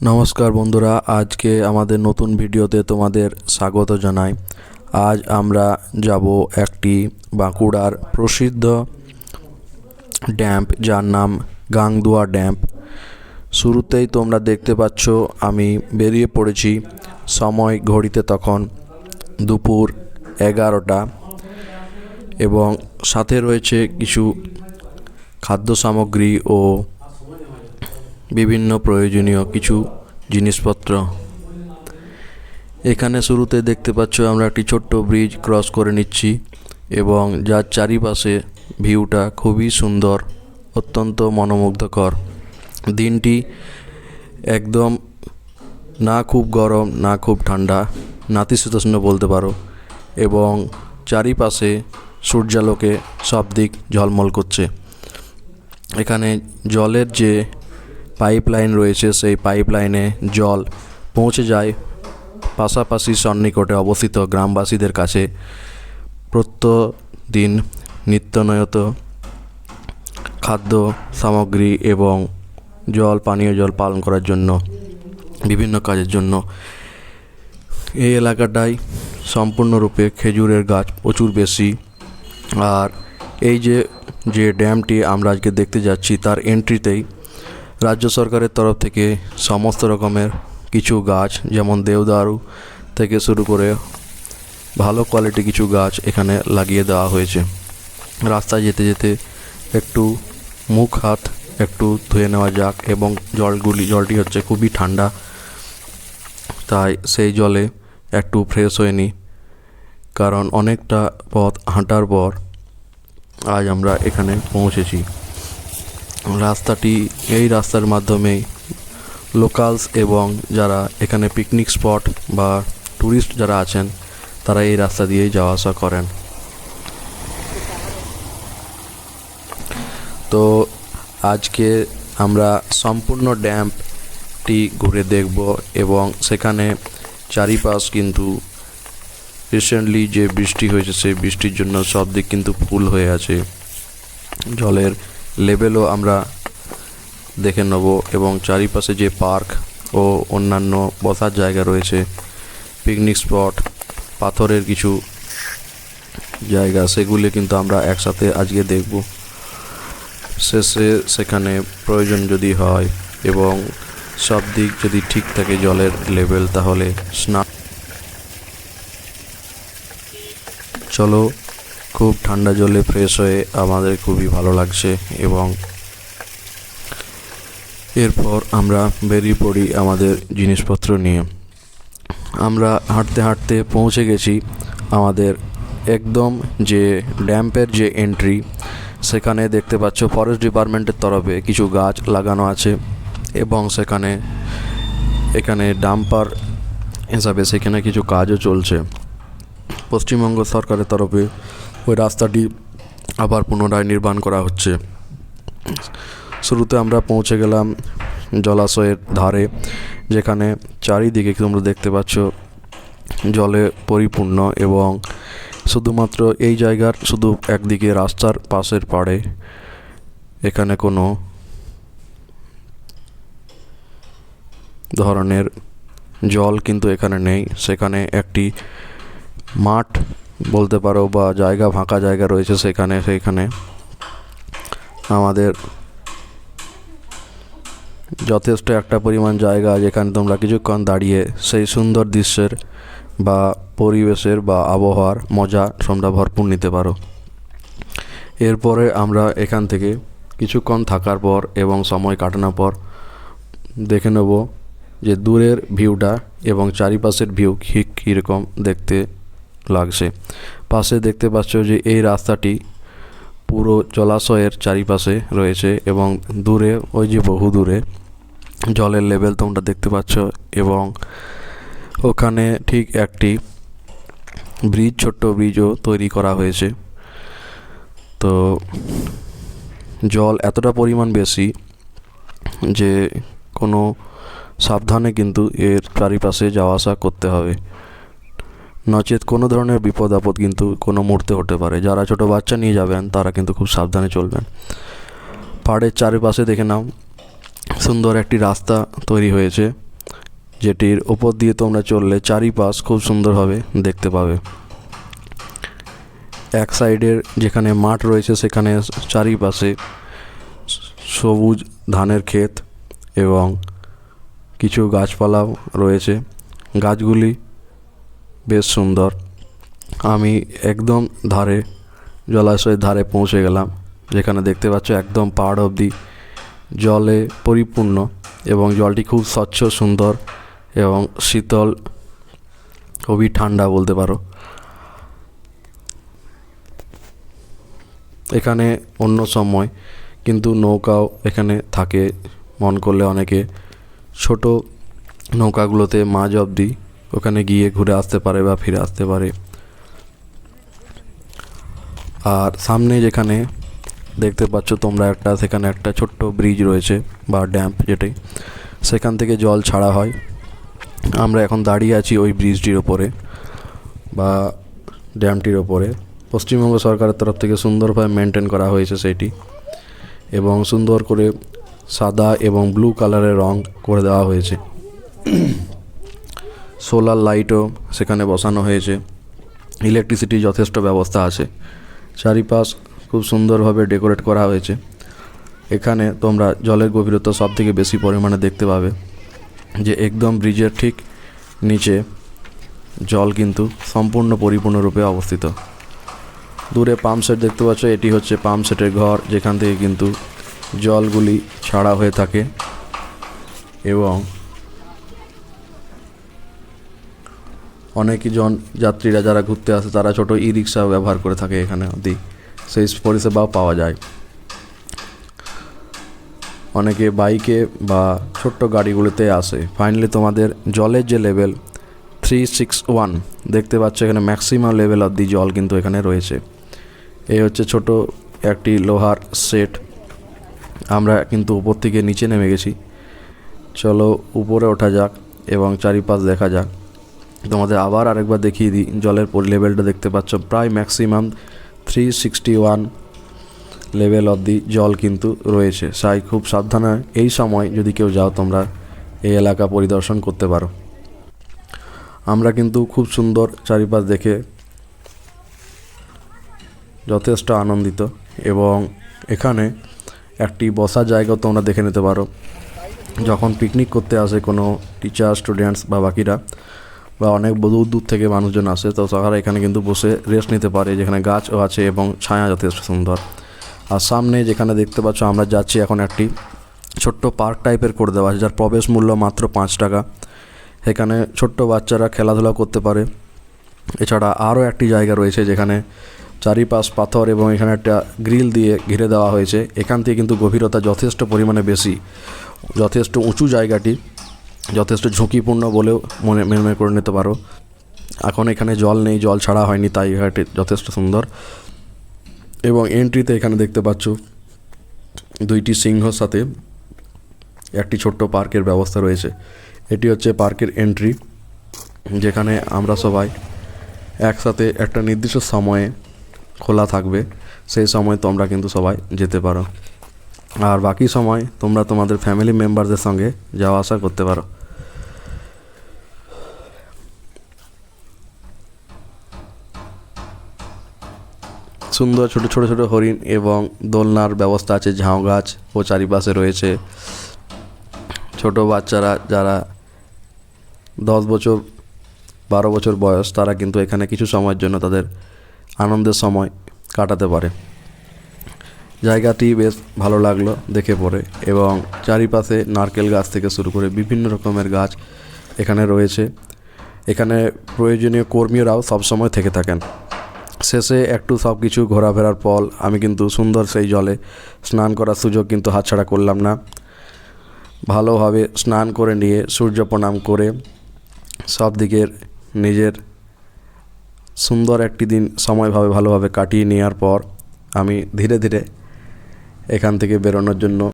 নমস্কার বন্ধুরা, আজকে আমাদের নতুন ভিডিওতে তোমাদের স্বাগত জানাই। আজ আমরা যাব একটি বাঁকুড়ার প্রসিদ্ধ ড্যাম্প যার নাম গাংদুয়া ড্যাম্প। শুরুতেই তোমরা দেখতে পাচ্ছ, আমি বেরিয়ে পড়েছি সময় ঘড়িতে তখন দুপুর এগারোটা এবং সাথে রয়েছে কিছু খাদ্য সামগ্রী ও বিভিন্ন প্রয়োজনীয় কিছু জিনিসপত্র। এখানে শুরুতে দেখতে পাচ্ছ আমরা একটি ছোট্ট ব্রিজ ক্রস করে নিচ্ছি এবং যার চারিপাশে ভিউটা খুবই সুন্দর, অত্যন্ত মনোমুগ্ধকর। দিনটি একদম না খুব গরম, না খুব ঠান্ডা, নাতিশীতোষ্ণ বলতে পারো, এবং চারিপাশে সূর্যালোকে সব দিক ঝলমল করছে। এখানে জলের যে পাইপ লাইন রয়েছে, সেই পাইপ লাইনে জল পৌঁছে যায়। পাশাপাশি সন্নিকটে অবস্থিত গ্রামবাসীদের কাছে প্রত্যদিন নিত্যনয়ত খাদ্য সামগ্রী এবং জল, পানীয় জল পালন করার জন্য, বিভিন্ন কাজের জন্য। এই এলাকাটায় সম্পূর্ণরূপে খেজুরের গাছ প্রচুর বেশি। আর এই যে যে ড্যামটি আমরা আজকে দেখতে যাচ্ছি, তার এন্ট্রিতেই রাজ্য সরকারের তরফ থেকে সমস্ত রকমের কিছু গাছ, যেমন দেওদারু থেকে শুরু করে ভালো কোয়ালিটি কিছু গাছ এখানে লাগিয়ে দেওয়া হয়েছে। রাস্তায় যেতে যেতে একটু মুখ, হাত একটু ধুয়ে নেওয়া যাক এবং জলগুলি, জলটি হচ্ছে খুবই ঠান্ডা। তাই সেই জলে একটু ফ্রেশ হয়ে নিই। কারণ অনেকটা পথ হাঁটার পর আজ আমরা এখানে পৌঁছেছি। রাস্তাটি এই রাস্তার মাধ্যমেই লোকালস এবং যারা এখানে পিকনিক স্পট বা ট্যুরিস্ট যারা আছেন, তারা এই রাস্তা দিয়েই যাওয়া আসা করেন। তো আজকে আমরা সম্পূর্ণ ড্যাম্পটি ঘুরে দেখব এবং সেখানে চারিপাশ কিন্তু রিসেন্টলি যে বৃষ্টি হয়েছে, সেই বৃষ্টির জন্য সব দিক কিন্তু ফুল হয়ে আছে। জলের লেভেলও আমরা দেখে নেব এবং চারিপাশে যে পার্ক ও অন্যান্য বসার জায়গা রয়েছে পিকনিক স্পট পাথরের কিছু জায়গা, সেগুলি কিন্তু আমরা একসাথে আজকে দেখব। শেষে সেখানে প্রয়োজন যদি হয় এবং সব দিক যদি ঠিক থাকে জলের লেভেল তাহলে স্নান চলো খুব ঠান্ডা জলে ফ্রেশ হয়ে আমাদের খুবই ভালো লাগছে এবং এরপর আমরা বেরিয়ে পড়ি আমাদের জিনিসপত্র নিয়ে। আমরা হাঁটতে হাঁটতে পৌঁছে গেছি আমাদের একদম যে ড্যাম্পের যে এন্ট্রি সেখানে দেখতে পাচ্ছ ফরেস্ট ডিপার্টমেন্টের তরফে কিছু গাছ লাগানো আছে এবং সেখানে এখানে ডাম্পার হিসাবে সেখানে কিছু কাজও চলছে। পশ্চিমবঙ্গ সরকারের তরফে ওই রাস্তাটি আবার পুনরায় নির্মাণ করা হচ্ছে। শুরুতে আমরা পৌঁছে গেলাম জলাশয়ের ধারে, যেখানে চারিদিকে তোমরা দেখতে পাচ্ছ, জলে পরিপূর্ণ এবং শুধুমাত্র এই জায়গার শুধু একদিকে রাস্তার পাশের পাড়ে, এখানে কোনো ধরনের জল কিন্তু এখানে নেই। সেখানে একটি মাঠ বলতে পারো বা জায়গা, ফাঁকা জায়গা রয়েছে সেখানে, সেইখানে। আমাদের যথেষ্ট একটা পরিমাণ জায়গা যেখানে তোমরা কিছুক্ষণ দাঁড়িয়ে সেই সুন্দর দৃশ্যের বা পরিবেশের বা আবহাওয়ার মজা তোমরা ভরপুর নিতে পারো। এরপরে আমরা এখান থেকে কিছুক্ষণ থাকার পর এবং সময় কাটানোর পর দেখে নেব যে দূরের ভিউটা এবং চারিপাশের ভিউ ঠিক কীরকম দেখতে লাগছে। পাশে দেখতে পাচ্ছ যে এই রাস্তাটি পুরো জলাশয়ের চারিপাশে রয়েছে এবং দূরে, ওই যে বহু দূরে জলের লেভেল তোমরা দেখতে পাচ্ছ এবং ওখানে ঠিক একটি ব্রিজ, ছোট্ট ব্রিজও তৈরি করা হয়েছে। তো জল এতটা পরিমাণ বেশি যে কোনো সাবধানে কিন্তু এর চারিপাশে যাওয়া আসা করতে হবে। নচেত কোনো ধরনের বিপদ আপদ কিন্তু কোনো মুহূর্তে হতে পারে। যারা ছোট বাচ্চা নিয়ে যাবেন, তারা কিন্তু খুব সাবধানে চলবেন। পাহাড়ের চারিপাশে দেখে নাও, সুন্দর একটি রাস্তা তৈরি হয়েছে, যেটির ওপর দিয়ে তোমরা চললে চারিপাশ খুব সুন্দরভাবে দেখতে পাবে। এক সাইডের যেখানে মাঠ রয়েছে, সেখানে চারিপাশে সবুজ ধানের ক্ষেত এবং কিছু গাছপালাও রয়েছে। গাছগুলি বেশ সুন্দর। আমি একদম ধারে, জলাশয়ের ধারে পৌঁছে গেলাম, যেখানে দেখতে পাচ্ছ একদম পাহাড় অবধি জলে পরিপূর্ণ এবং জলটি খুব স্বচ্ছ, সুন্দর এবং শীতল, খুবই ঠান্ডা বলতে পারো। এখানে অন্য সময় কিন্তু নৌকাও এখানে থাকে। মন করলে অনেকে ছোট নৌকাগুলোতে মাঝ অবধি ওখানে গিয়ে ঘুরে আসতে পারে বা ফিরে আসতে পারে। আর সামনে যেখানে দেখতে পাচ্ছ তোমরা একটা, সেখানে একটা ছোট্ট ব্রিজ রয়েছে বা ড্যাম্প যেটাই সেখান থেকে জল ছাড়া হয়। আমরা এখন দাঁড়িয়ে আছি ওই ব্রিজটির ওপরে বা ড্যামটির ওপরে। পশ্চিমবঙ্গ সরকারের তরফ থেকে সুন্দরভাবে মেনটেন করা হয়েছে সেটি এবং সুন্দর করে সাদা এবং ব্লু কালারের রং করে দেওয়া হয়েছে। সোলার লাইটও সেখানে বসানো হয়েছে। ইলেকট্রিসিটির যথেষ্ট ব্যবস্থা আছে। চারিপাশ খুব সুন্দরভাবে ডেকোরেট করা হয়েছে। এখানে তোমরা জলের গভীরতা সব থেকে বেশি পরিমাণে দেখতে পাবে যে একদম ব্রিজের ঠিক নিচে জল কিন্তু সম্পূর্ণ পরিপূর্ণরূপে অবস্থিত। দূরে পাম্প সেট দেখতে পাচ্ছ, এটি হচ্ছে পাম্প সেটের ঘর, যেখান থেকে কিন্তু জলগুলি ছাড়া হয়ে থাকে এবং অনেকজন যাত্রীরা যারা ঘুরতে আসে, তারা ছোট ই রিক্সা ব্যবহার করে থাকে এখানে অবধি। সেই পরিষেবাও পাওয়া যায়। অনেকে বাইকে বা ছোট্ট গাড়িগুলোতে আসে। ফাইনালি তোমাদের জলের যে লেভেল থ্রি সিক্স ওয়ান দেখতে পাচ্ছ এখানে ম্যাক্সিমাম লেভেল অব দি জল কিন্তু এখানে রয়েছে। এই হচ্ছে ছোট একটি লোহার সেট আমরা কিন্তু উপর থেকে নিচে নেমে গেছি। চলো উপরে ওঠা যাক এবং চারিপাশ দেখা যাক। তোমাদের আবার আরেকবার দেখিয়ে দিই, জলের লেভেলটা দেখতে পাচ্ছ, প্রায় maximum three sixty one level অবধি জল কিন্তু রয়েছে। তাই খুব সাবধানে এই সময় যদি কেউ যাও, তোমরা এই এলাকা পরিদর্শন করতে পারো। আমরা কিন্তু খুব সুন্দর চারিপাশ দেখে যথেষ্ট আনন্দিত এবং এখানে একটি বসার জায়গাও তোমরা দেখে নিতে পারো। যখন পিকনিক করতে আসে কোনো টিচার স্টুডেন্টস বা বাকিরা বা অনেক দূর দূর থেকে মানুষজন আসে, তো তারা এখানে কিন্তু বসে রেস্ট নিতে পারে, যেখানে গাছও আছে এবং ছায়া যথেষ্ট সুন্দর। আর সামনে যেখানে দেখতে পাচ্ছ আমরা যাচ্ছি এখন একটি ছোট্ট পার্ক টাইপের করে দেওয়া আছে, যার প্রবেশ মূল্য মাত্র পাঁচ টাকা। এখানে ছোট্ট বাচ্চারা খেলাধুলা করতে পারে। এছাড়া আরও একটি জায়গা রয়েছে যেখানে চারিপাশ পাথর এবং এখানে একটা গ্রিল দিয়ে ঘিরে দেওয়া হয়েছে। এখান থেকে কিন্তু গভীরতা যথেষ্ট পরিমাণে বেশি, যথেষ্ট উঁচু জায়গাটি। যথেষ্ট ঝুঁকিপূর্ণ বলেও মনে মনে করে নিতে পারো। এখন এখানে জল নেই, জল ছাড়া হয়নি, তাই এখানে যথেষ্ট সুন্দর। এবং এন্ট্রিতে এখানে দেখতে পাচ্ছ দুইটি সিংহর সাথে একটি ছোট্ট পার্কের ব্যবস্থা রয়েছে। এটি হচ্ছে পার্কের এন্ট্রি যেখানে আমরা সবাই একসাথে একটা নির্দিষ্ট সময়ে খোলা থাকবে। সেই সময় তোমরা কিন্তু সবাই যেতে পারো। আর বাকি সময় তোমরা তোমাদের ফ্যামিলি মেম্বারদের সঙ্গে যাওয়া আসা করতে পারো। সুন্দর ছোট ছোট ছোট হরিণ এবং দোলনার ব্যবস্থা আছে, ঝাউ গাছ ও চারিপাশে রয়েছে। ছোট বাচ্চারা যারা দশ বছর, বারো বছর বয়স, তারা কিন্তু এখানে কিছু সময়ের জন্য তাদের আনন্দের সময় কাটাতে পারে। জায়গাটি বেশ ভালো লাগল দেখে পড়ে এবং চারিপাশে নারকেল গাছ থেকে শুরু করে বিভিন্ন রকমের গাছ এখানে রয়েছে। এখানে প্রয়োজনীয় কর্মীরাও সবসময় থেকে থাকেন। শেষে একটু সব কিছু ঘোরাফেরার পর আমি কিন্তু সুন্দর সেই জলে স্নান করার সুযোগ কিন্তু হাতছাড়া করলাম না। ভালোভাবে স্নান করে নিয়ে সূর্য প্রণাম করে সব দিকের নিজের সুন্দর একটি দিন সময়ভাবে ভালোভাবে কাটিয়ে নেওয়ার পর আমি ধীরে ধীরে এখান থেকে বেরোনোর জন্য